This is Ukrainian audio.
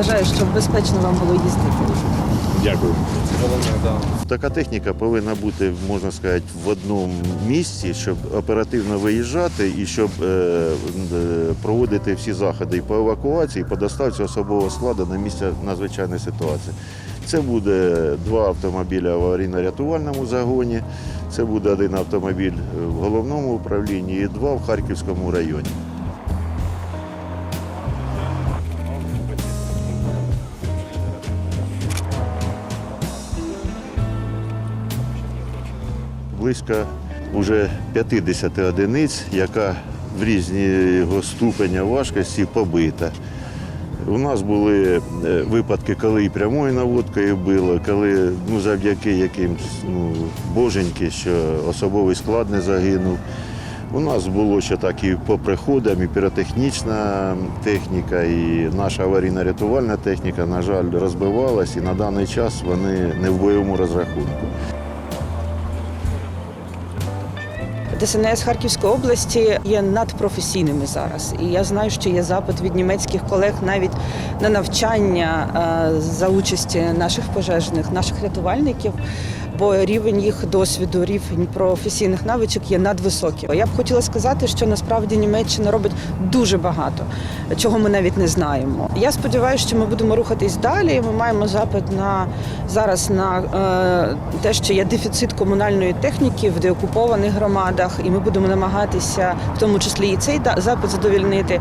Бажаю, щоб безпечно вам було їздити. Дякую. Така техніка повинна бути, можна сказати, в одному місці, щоб оперативно виїжджати і щоб е, е, проводити всі заходи і по евакуації, і по доставці особового складу на місце надзвичайної ситуації. Це буде два автомобіля в аварійно-рятувальному загоні, це буде один автомобіль в головному управлінні і два в Харківському районі. Близько уже 50 одиниць, яка в різні його ступеня важкості побита. У нас були е, випадки, коли і прямою наводкою било, коли ну, завдяки якимсь ну, боженьки, що особовий склад не загинув. У нас було ще так і по приходам, і піротехнічна техніка, і наша аварійно-рятувальна техніка, на жаль, розбивалась, і на даний час вони не в бойовому розрахунку. ДСНС Харківської області є надпрофесійними зараз. І я знаю, що є запит від німецьких колег навіть на навчання е, за участі наших пожежних, наших рятувальників. Бо рівень їх досвіду, рівень професійних навичок є надвисокий. Я б хотіла сказати, що насправді Німеччина робить дуже багато, чого ми навіть не знаємо. Я сподіваюся, що ми будемо рухатись далі. Ми маємо запит на зараз на е, те, що є дефіцит комунальної техніки в деокупованих громадах, і ми будемо намагатися, в тому числі і цей запит задовільнити.